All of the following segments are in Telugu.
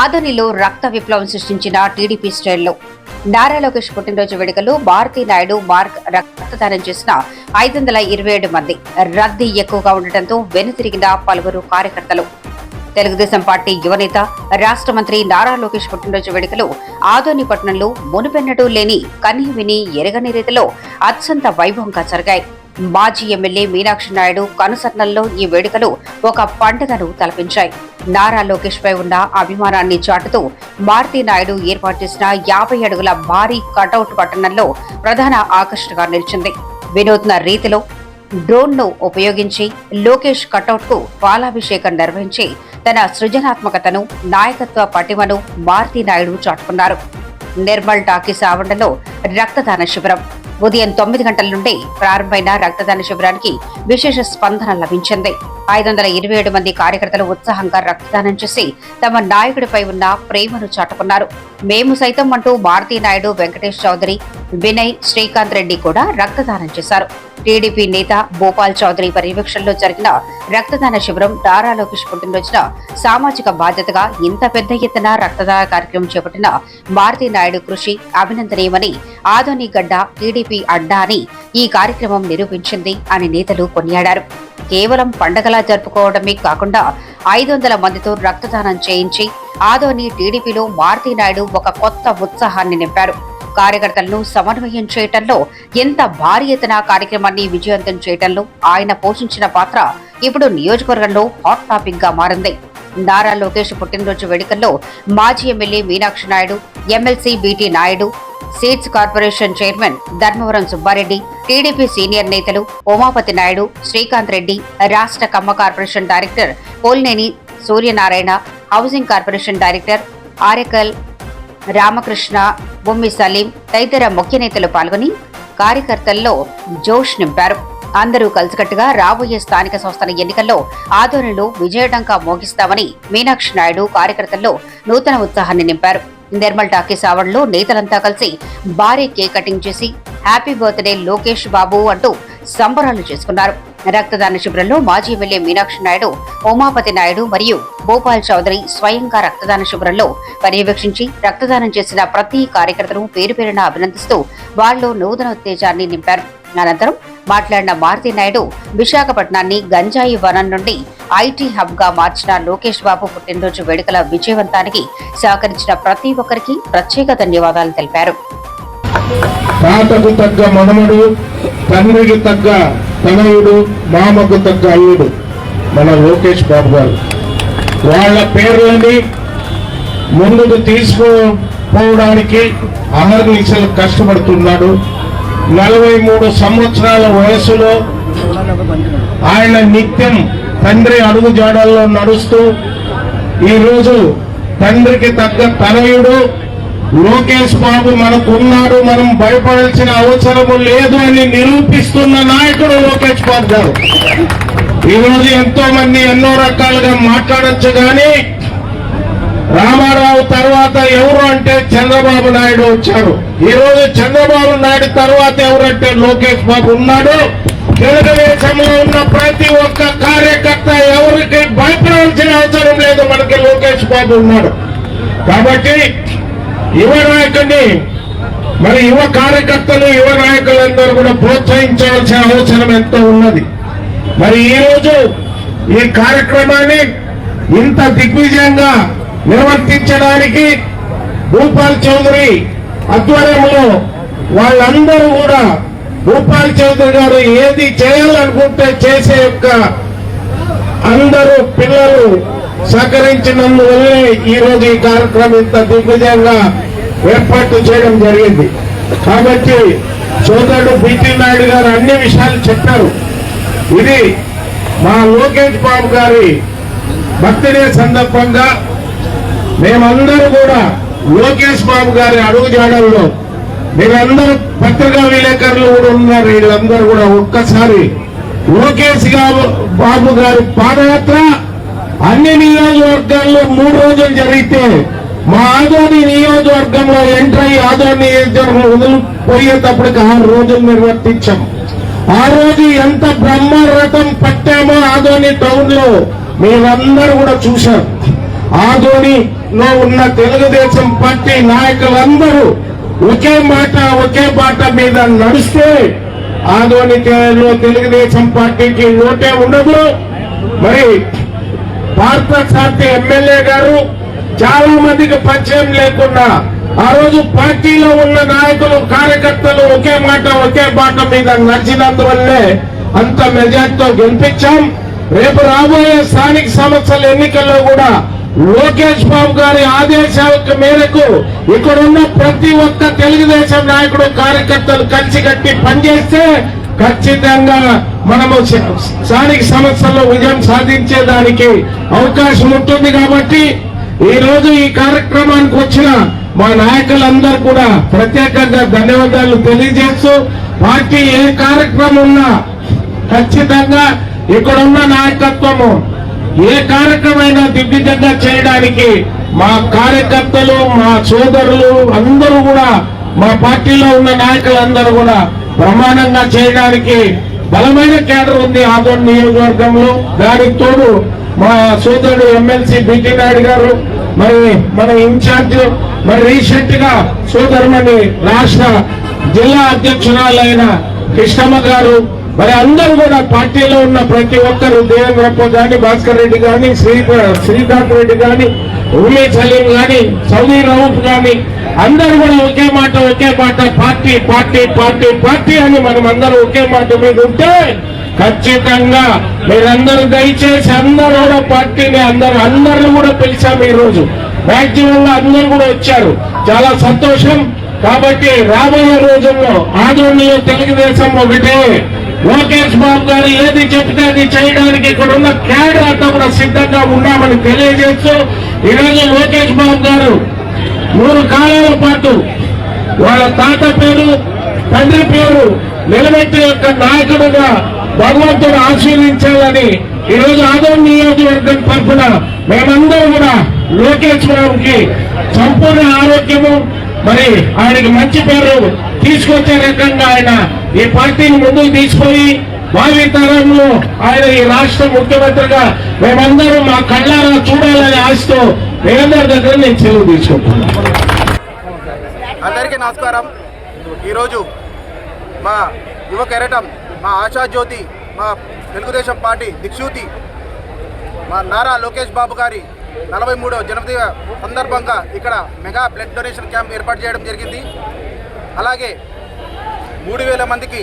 ఆదోనిలో రక్త విప్లవం సృష్టించిన టీడీపీ శ్రేణులు. నారా లోకేష్ పుట్టినరోజు వేడుకలు భారతీ నాయుడు మార్క్ రక్తదానం చేసిన ఐదు వందల ఇరవై ఏడు మంది. రద్దీ ఎక్కువగా ఉండటంతో వెనుతిరిగిన పలువురు కార్యకర్తలు. తెలుగుదేశం పార్టీ యువనేత రాష్ట్ర మంత్రి నారా లోకేష్ పుట్టినరోజు వేడుకలు ఆదోని పట్టణంలో మునుపెన్నడూ లేని కనీ విని ఎరగని రీతిలో అత్యంత వైభవంగా జరిగాయి. మాజీ ఎమ్మెల్యే మీనాక్షి నాయుడు కనుసన్నల్లో ఈ వేడుకలు ఒక పండుగను తలపించాయి. నారా లోకేష్ పై ఉన్న అభిమానాన్ని చాటుతూ మారుతి నాయుడు ఏర్పాటు చేసిన యాభై అడుగుల భారీ కటౌట్ పట్టణంలో ప్రధాన ఆకర్షణగా నిలిచింది. వినూత్న రీతిలో డ్రోన్ను ఉపయోగించి లోకేష్ కటౌట్కు పాలాభిషేకం నిర్వహించి తన సృజనాత్మకతను నాయకత్వ పటిమను మారుతి నాయుడు చాటుకున్నారు. నిర్మల్ టాకీస్ ఆవరణలో రక్తదాన శిబిరం. ఉదయం తొమ్మిది గంటల నుండి ప్రారంభమైన రక్తదాన శిబిరానికి విశేష స్పందన లభించింది. ఐదు వందల ఇరవై ఏడు మంది కార్యకర్తలు ఉత్సాహంగా రక్తదానం చేసి తమ నాయకుడిపై ఉన్న ప్రేమను చాటుకున్నారు. మేము సైతం అంటూ భారతీ నాయుడు వెంకటేష్ చౌదరి వినయ్ శ్రీకాంత్ రెడ్డి కూడా రక్తదానం చేశారు. టీడీపీ నేత భూపాల్ చౌదరి పర్యవేక్షణలో జరిగిన రక్తదాన శిబిరం దారా లోకేష్ పుట్టినరోజున సామాజిక బాధ్యతగా ఇంత పెద్ద ఎత్తున రక్తదాన కార్యక్రమం చేపట్టిన భారతీ నాయుడు కృషి అభినందనీయమని ఆదోని గడ్డ టీడీపీ అడ్డా అని ఈ కార్యక్రమం నిరూపించింది అని నేతలు కొనియాడారు. కేవలం పండగలా జరుపుకోవడమే కాకుండా ఐదు వందల మందితో రక్తదానం చేయించి ఆదోని టీడీపీలో మారుతి నాయుడు ఒక కొత్త ఉత్సాహాన్ని నింపారు. కార్యకర్తలను సమన్వయం చేయటంలో ఎంత భారీ ఎత్తున కార్యక్రమాన్ని విజయవంతం చేయటంలో ఆయన పోషించిన పాత్ర ఇప్పుడు నియోజకవర్గంలో హాట్ టాపిక్గా మారింది. నారా లోకేష్ పుట్టినరోజు వేడుకల్లో మాజీ MLA Meenakshi Naidu MLC BT Naidu seeds corporation chairman Dharmavaram Subbareddy TDP senior నేతలు ఉమాపతి నాయుడు శ్రీకాంత్ రెడ్డి రాష్ట్ర Kamma corporation director Polneni Suryanarayana housing corporation director Aryakal Ramakrishna Bommi Saleem తదితర ముఖ్య నేతలు పాల్గొని కార్యకర్తల్లో జోష్ నింపారు. అందరూ కలిసికట్టుగా రాబోయే స్థానిక సంస్థల ఎన్నికల్లో ఆధ్వర్యంలో విజయడంకా మోగిస్తామని మీనాక్షి నాయుడు కార్యకర్తల్లో నూతన ఉత్సాహాన్ని నింపారు. నిర్మల్ టాకీస్ ఆవరణలో నేతలంతా కలిసి భారీ కేక్ కటింగ్ చేసి హ్యాపీ బర్త్డే లోకేష్ బాబు అంటూ సంబరాలు చేసుకున్నారు. రక్తదాన శిబిరంలో మాజీ ఎమ్మెల్యే మీనాక్షి నాయుడు ఉమాపతి నాయుడు మరియు భూపాల్ చౌదరి స్వయంగా రక్తదాన శిబిరంలో పర్యవేక్షించి రక్తదానం చేసిన ప్రతి కార్యకర్తను పేరు పేరున అభినందిస్తూ వారిలో నూతన ఉత్తేజాన్ని నింపారు. అనంతరం మాట్లాడిన మారుతి నాయుడు విశాఖపట్నాన్ని గంజాయి వనం నుండి ఐటీ హబ్గా మార్చిన లోకేష్ బాబు పుట్టినరోజు వేడుకల విజయవంతానికి సహకరించిన ప్రతి ఒక్కరికి ప్రత్యేక ధన్యవాదాలు తెలిపారు. తాతకు తగ్గ మనమడు తండ్రికి తగ్గ తనయుడు మామకు తగ్గ అల్లుడు మన లోకేష్ బాబు గారు. వాళ్ళ పేర్లని ముందుకు తీసుకుపోవడానికి అహర్నిశలు కష్టపడుతున్నాడు. నలభై మూడు సంవత్సరాల వయసులో ఆయన నిత్యం తండ్రి అడుగు జాడల్లో నడుస్తూ ఈరోజు తండ్రికి తగ్గ తనయుడు లోకేష్ బాబు మనకున్నాడు మనం భయపడాల్సిన అవసరము లేదు అని నిరూపిస్తున్న నాయకుడు లోకేష్ బాబు గారు. ఈరోజు ఎంతో మంది ఎన్నో రకాలుగా మాట్లాడొచ్చు కానీ రామారావు తర్వాత ఎవరు అంటే చంద్రబాబు నాయుడు వచ్చారు. ఈ రోజు చంద్రబాబు నాయుడు తర్వాత ఎవరంటే లోకేష్ బాబు ఉన్నాడు. తెలుగుదేశంలో ఉన్న ప్రతి ఒక్క కార్యకర్త ఎవరికి భయపడాల్సిన అవసరం లేదు మనకి లోకేష్ బాబు ఉన్నాడు. కాబట్టి యువ నాయకుడిని మరి యువ కార్యకర్తలు యువ నాయకులందరూ కూడా ప్రోత్సహించాల్సిన అవసరం ఎంతో ఉన్నది. మరి ఈ రోజు ఈ కార్యక్రమాన్ని ఇంత దిగ్విజయంగా నిర్వర్తించడానికి భూపాల్ చౌదరి ఆధ్వర్యంలో వాళ్ళందరూ కూడా భూపాల్ చౌదరి గారు ఏది చేయాలనుకుంటే చేసే యొక్క అందరూ పిల్లలు సహకరించినందువల్లే ఈరోజు ఈ కార్యక్రమం ఇంత దిగ్విజయంగా ఏర్పాటు చేయడం జరిగింది. కాబట్టి సోదరుడు బిటి నాయుడు గారు అన్ని విషయాలు చెప్పారు. ఇది మా లోకేష్ బాబు గారి బర్త్డే సందర్భంగా మేమందరూ కూడా లోకేష్ బాబు గారి అడుగు జాడల్లో మీరందరూ పత్రికా విలేకరులు కూడా ఉన్నారు. వీళ్ళందరూ కూడా ఒక్కసారి లోకేష్ బాబు గారి పాదయాత్ర అన్ని నియోజకవర్గాల్లో మూడు రోజులు జరిగితే మా ఆదోని నియోజకవర్గంలో ఎంటర్ అయ్యి ఆదోని నియోజకవర్గం వదిలిపోయేటప్పటికి ఆరు రోజులు నిర్వర్తించాం. ఆ రోజు ఎంత బ్రహ్మరథం పట్టామో ఆదోని టౌన్లో మీరందరూ కూడా చూశారు ఆధోనిలో ఉన్న తెలుగుదేశం పార్టీ నాయకులందరూ ఒకే మాట ఒకే బాట మీద నడిస్తే ఆధోని తెలుగుదేశం పార్టీకి ఓటే ఉండదు. మరి భారత సారథి ఎమ్మెల్యే గారు చాలా మందికి పరిచయం లేకుండా ఆ రోజు పార్టీలో ఉన్న నాయకులు కార్యకర్తలు ఒకే మాట ఒకే బాట మీద నడిచినందువల్లే అంత మెజార్టీతో గెలిపించాం. రేపు రాబోయే స్థానిక సంస్థల ఎన్నికల్లో కూడా లోకేష్ బాబు గారి ఆదేశాల మేరకు ఇక్కడ ఉన్న ప్రతి ఒక్క తెలుగుదేశం నాయకుడు కార్యకర్తలు కలిసికట్టి పనిచేస్తే ఖచ్చితంగా మనము స్థానిక సమస్యల్లో విజయం సాధించేదానికి అవకాశం ఉంటుంది కాబట్టి ఈ రోజు ఈ కార్యక్రమానికి వచ్చిన మా నాయకులందరూ కూడా ప్రత్యేకంగా ధన్యవాదాలు తెలియజేస్తూ పార్టీ ఏ కార్యక్రమం ఉన్నా ఖచ్చితంగా ఇక్కడ ఉన్న నాయకత్వము ఏ కార్యక్రమైనా దిగ్విజంగా చేయడానికి మా కార్యకర్తలు మా సోదరులు అందరూ కూడా మా పార్టీలో ఉన్న నాయకులందరూ కూడా ప్రమాణంగా చేయడానికి బలమైన కేడర్ ఉంది ఆదోన్ నియోజకవర్గంలో. దానికి తోడు మా సోదరుడు ఎమ్మెల్సీ బిటి నాయుడు గారు మరి మన ఇన్ఛార్జ్ మరి రీసెంట్గా సోదరుమని రాష్ట్ర జిల్లా అధ్యక్షురాలైన కృష్ణమ్మ గారు మరి అందరూ కూడా పార్టీలో ఉన్న ప్రతి ఒక్కరు దేవేంద్రప్ప గాని భాస్కర్ రెడ్డి గాని శ్రీ శ్రీకాంత్ రెడ్డి గాని ఉమేష్ సలీం గాని సౌదీ రౌఫ్ గాని అందరూ కూడా ఒకే మాట ఒకే మాట పార్టీ పార్టీ పార్టీ పార్టీ అని మనం అందరూ ఒకే మాట మీద ఉంటే ఖచ్చితంగా మీరందరూ దయచేసి అందరూ కూడా పార్టీని అందరూ అందరిని కూడా పిలిచాము ఈ రోజు మాక్సిమం అందరూ కూడా వచ్చారు. చాలా సంతోషం. కాబట్టి రాబోయే రోజుల్లో ఆదోళనలో తెలుగుదేశం ఒకటే. లోకేష్ బాబు గారు ఏది చెప్తే అది చేయడానికి ఇక్కడ ఉన్న క్యాడర్ అంతా కూడా సిద్ధంగా ఉన్నామని తెలియజేస్తూ ఈరోజు లోకేష్ బాబు గారు మూడు కాలాల పాటు వాళ్ళ తాత పేరు తండ్రి పేరు నిలబెట్టే యొక్క నాయకుడుగా భగవంతుడు ఆశీర్వించాలని ఈరోజు ఆదోళన నియోజకవర్గం తరఫున మేమందరం కూడా లోకేష్ బాబుకి సంపూర్ణ ఆరోగ్యము మరి ఆయనకి మంచి పేరు తీసుకొచ్చే రకంగా ఆయన ఈ పార్టీని ముందుకు తీసుకొని భావి తరంలో ఆయన ఈ రాష్ట్ర ముఖ్యమంత్రిగా మేమందరం మా కళ్ళారా చూడాలని ఆశతో మీరందరి దగ్గర నేను సెలవు తీసుకుంటున్నాను. అందరికీ నమస్కారం. ఈరోజు మా యువ కెరటం మా ఆశాజ్యోతి మా తెలుగుదేశం పార్టీ దిక్సూతి మా నారా లోకేష్ బాబు గారి నలభై మూడవ జన్మదిన సందర్భంగా ఇక్కడ మెగా బ్లడ్ డొనేషన్ క్యాంప్ ఏర్పాటు చేయడం జరిగింది. అలాగే మూడు వేల మందికి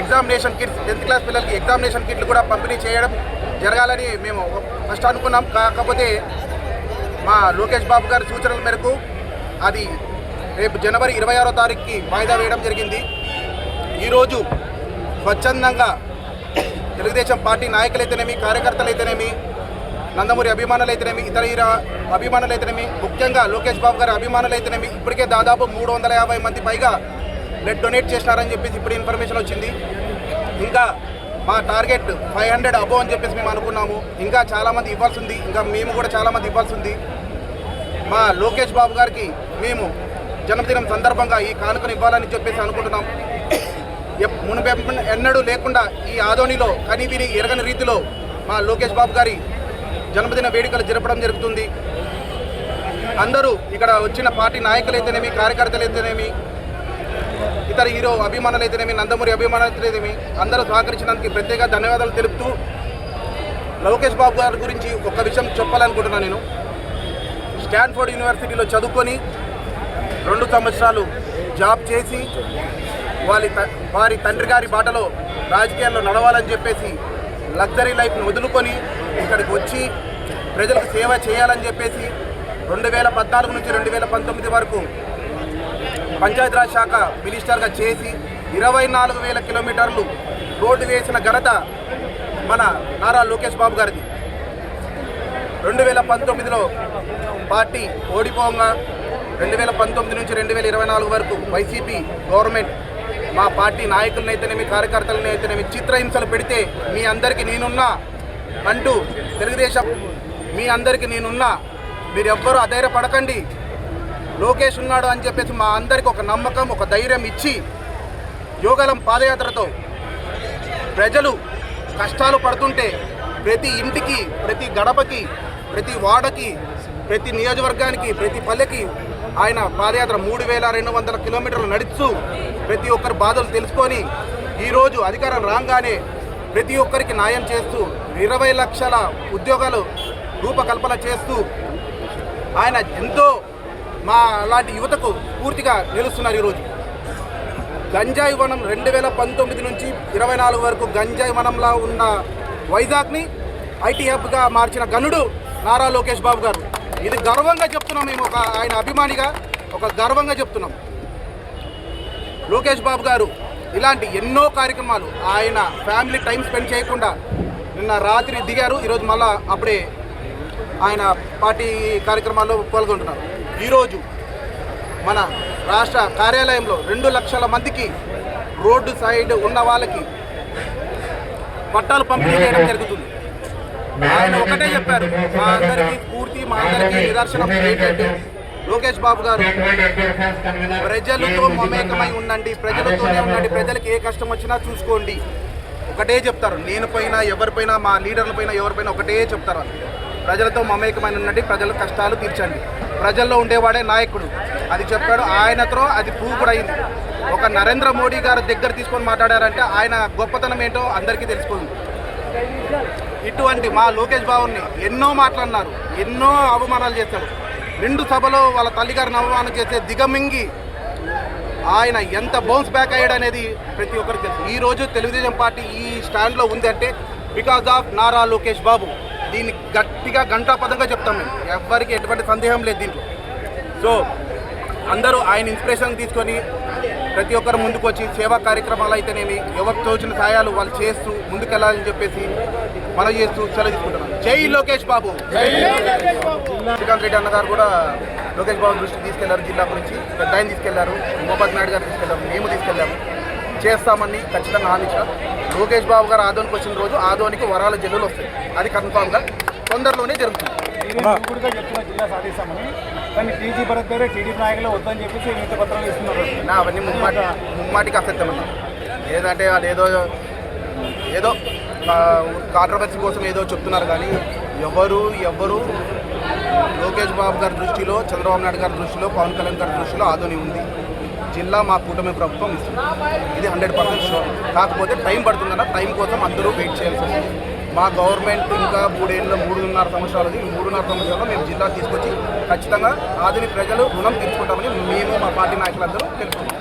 ఎగ్జామినేషన్ కిట్స్ టెన్త్ క్లాస్ పిల్లలకి ఎగ్జామినేషన్ కిట్లు కూడా పంపిణీ చేయడం జరగాలని మేము ఫస్ట్ అనుకున్నాం. కాకపోతే మా లోకేష్ బాబు గారి సూచనల మేరకు అది రేపు జనవరి ఇరవై ఆరో తారీఖుకి వాయిదా వేయడం జరిగింది. ఈరోజు స్వచ్ఛందంగా తెలుగుదేశం పార్టీ నాయకులైతేనేమి కార్యకర్తలైతేనేమి నందమూరి అభిమానులైతేనేమి ఇతర ఇర అభిమానులైతేనేమి ముఖ్యంగా లోకేష్ బాబు గారి అభిమానులైతేనేమి ఇప్పటికే దాదాపు మూడు వందల యాభై మంది పైగా బ్లడ్ డొనేట్ చేసినారని చెప్పేసి ఇప్పుడు ఇన్ఫర్మేషన్ వచ్చింది. ఇంకా మా టార్గెట్ ఫైవ్ హండ్రెడ్ అబో అని చెప్పేసి మేము అనుకున్నాము. ఇంకా చాలామంది ఇవ్వాల్సి ఉంది. ఇంకా మేము కూడా చాలామంది ఇవ్వాల్సి ఉంది. మా లోకేష్ బాబు గారికి మేము జన్మదినం సందర్భంగా ఈ కానుకను ఇవ్వాలని చెప్పేసి అనుకుంటున్నాం. ఎప్- ఎన్నడూ లేకుండా ఈ ఆదోనిలో కనివిని ఎరగని రీతిలో మా లోకేష్ బాబు గారి జన్మదిన వేడుకలు జరపడం జరుగుతుంది. అందరూ ఇక్కడ వచ్చిన పార్టీ నాయకులు అయితేనేమి కార్యకర్తలు అయితేనేమి ఇతర హీరో అభిమానులైతేనేమి నందమూరి అభిమానులైతేనేమి అందరూ సహకరించినందుకు ప్రత్యేక ధన్యవాదాలు తెలుపుతూ లోకేష్ బాబు గారి గురించి ఒక విషయం చెప్పాలనుకుంటున్నాను నేను. స్టాన్ఫోర్డ్ యూనివర్సిటీలో చదువుకొని రెండు సంవత్సరాలు జాబ్ చేసి వారి త- వారి తండ్రి గారి బాటలో రాజకీయాల్లో నడవాలని చెప్పేసి లగ్జరీ లైఫ్ను వదులుకొని ఇక్కడికి వచ్చి ప్రజలకు సేవ చేయాలని చెప్పేసి రెండు వేల పద్నాలుగు నుంచి రెండు వేల పంతొమ్మిది వరకు పంచాయతీరాజ్ శాఖ మినిస్టర్గా చేసి ఇరవై నాలుగు వేల కిలోమీటర్లు రోడ్డు వేసిన ఘనత మన నారా లోకేష్ బాబు గారిది. రెండు వేల పంతొమ్మిదిలో పార్టీ ఓడిపోగా రెండు వేల పంతొమ్మిది నుంచి రెండు వేల ఇరవై నాలుగు వరకు వైసీపీ గవర్నమెంట్ మా పార్టీ నాయకులనైతేనేమి కార్యకర్తలను అయితేనేమి చిత్రహింసలు పెడితే మీ అందరికీ నేనున్నా అంటూ తెలుగుదేశం మీ అందరికీ నేనున్నా. మీరెవ్వరూ అధైర్యపడకండి. లోకేష్ ఉన్నాడు అని చెప్పేసి మా అందరికి ఒక నమ్మకం ఒక ధైర్యం ఇచ్చి యోగలం పాదయాత్రతో ప్రజలు కష్టాలు పడుతుంటే ప్రతి ఇంటికి ప్రతి గడపకి ప్రతి వాడకి ప్రతి నియోజకవర్గానికి ప్రతి పల్లెకి ఆయన పాదయాత్ర మూడు వేల రెండు వందల కిలోమీటర్లు నడుస్తూ ప్రతి ఒక్కరి బాధలు తెలుసుకొని ఈరోజు అధికారం రాగానే ప్రతి ఒక్కరికి న్యాయం చేస్తూ ఇరవై లక్షల ఉద్యోగాలు రూపకల్పన చేస్తూ ఆయన ఎంతో మా అలాంటి యువతకు పూర్తిగా నిలుస్తున్నారు ఈరోజు. గంజాయి వనం రెండు వేల పంతొమ్మిది నుంచి ఇరవై నాలుగు వరకు గంజాయి వనంలా ఉన్న వైజాగ్ని ఐటీ హబ్గా మార్చిన గనుడు నారా లోకేష్ బాబు గారు. ఇది గర్వంగా చెప్తున్నాం మేము ఒక ఆయన అభిమానిగా ఒక గర్వంగా చెప్తున్నాం. లోకేష్ బాబు గారు ఇలాంటి ఎన్నో కార్యక్రమాలు ఆయన ఫ్యామిలీ టైం స్పెండ్ చేయకుండా నిన్న రాత్రి దిగారు. ఈరోజు మళ్ళా అప్పుడే ఆయన పార్టీ కార్యక్రమాల్లో పాల్గొంటున్నారు. ఈరోజు మన రాష్ట్ర కార్యాలయంలో రెండు లక్షల మందికి రోడ్డు సైడ్ ఉన్న వాళ్ళకి పట్టాలు పంపిణీ చేయడం జరుగుతుంది. ఆయన ఒకటే చెప్పారు మా అందరికీ పూర్తి మా అందరికీ నిదర్శనం ఏంటంటే లోకేష్ బాబు గారు ప్రజలతో మమేకమై ఉండండి ప్రజలతోనే ఉండండి ప్రజలకు ఏ కష్టం వచ్చినా చూసుకోండి. ఒకటే చెప్తారు నేను పైన ఎవరిపైన మా లీడర్ల పైన ఎవరిపైన ఒకటే చెప్తారు. ప్రజలతో మమేకమైన ఉండండి ప్రజల కష్టాలు తీర్చండి. ప్రజల్లో ఉండేవాడే నాయకుడు. అది చెప్పాడు ఆయనతో అది ప్రూవ్ కూడా అయింది. ఒక నరేంద్ర మోడీ గారు దగ్గర తీసుకొని మాట్లాడారంటే ఆయన గొప్పతనం ఏంటో అందరికీ తెలిసిపోయింది. ఇటువంటి మా లోకేష్ బాబుని ఎన్నో మాట్లాడినారు ఎన్నో అవమానాలు చేశారు. రెండు సభలో వాళ్ళ తల్లిగారిని అవమానం చేసే దిగమింగి ఆయన ఎంత బౌన్స్ బ్యాక్ అయ్యాడు అనేది ప్రతి ఒక్కరికి తెలుసు. ఈ రోజు తెలుగుదేశం పార్టీ ఈ స్టాండ్లో ఉంది అంటే బికాజ్ ఆఫ్ నారా లోకేష్ బాబు. దీన్ని గట్టిగా గంటాపదంగా చెప్తాం మేము. ఎవ్వరికి ఎటువంటి సందేహం లేదు దీంట్లో. సో అందరూ ఆయన ఇన్స్పిరేషన్ తీసుకొని ప్రతి ఒక్కరు ముందుకు వచ్చి సేవా కార్యక్రమాలు అయితేనేమి ఎవరికి తోచిన సాయాలు వాళ్ళు చేస్తూ ముందుకెళ్ళాలని చెప్పేసి మనం చేస్తూ సెలవు తీసుకుంటున్నాం. జై లోకేష్ బాబు. శ్రీకాంత్ రెడ్డి అన్న గారు కూడా లోకేష్ బాబు దృష్టికి తీసుకెళ్ళారు జిల్లా గురించి. పెద్ద ఆయన తీసుకెళ్ళారు మోబాద్ నాయుడు గారు తీసుకెళ్ళారు మేము తీసుకెళ్ళాము చేస్తామని ఖచ్చితంగా హామీ ఇచ్చారు. లోకేష్ బాబు గారు ఆదోనికి వచ్చిన రోజు ఆదోనికి వరాల జిల్లులు వస్తాయి. అది కన్ఫామ్గా తొందరలోనే జరుగుతుంది. చెప్తున్న జిల్లా సాధిస్తామని. కానీ టీజీ భరత్ గారే టీడీపీ నాయకులు వద్దని చెప్పేసి వినతి పత్రాలు ఇస్తున్నారు. నా అవన్నీ ముమ్మాటి ముమ్మాటికి అసత్యం అన్న ఏదంటే వాళ్ళు ఏదో ఏదో కాంట్రవర్సీ కోసం ఏదో చెప్తున్నారు కానీ ఎవరు ఎవరు లోకేష్ బాబు గారి దృష్టిలో చంద్రబాబు నాయుడు గారి దృష్టిలో పవన్ కళ్యాణ్ గారి దృష్టిలో ఆదోని ఉంది. జిల్లా మా కూటమి ప్రభుత్వం ఇస్తుంది. ఇది హండ్రెడ్ పర్సెంట్ షూర్. కాకపోతే టైం పడుతుందన్న టైం కోసం అందరూ వెయిట్ చేయాల్సి వస్తుంది. మా గవర్నమెంట్ ఇంకా మూడేళ్ళ మూడున్నర సంవత్సరాలది ఈ మూడున్నర సంవత్సరాల్లో మేము జిల్లా తీసుకొచ్చి ఖచ్చితంగా ఆదిని ప్రజలు రుణం తీర్చుకుంటామని మేము మా పార్టీ నాయకులందరూ తెలుసుకుంటాం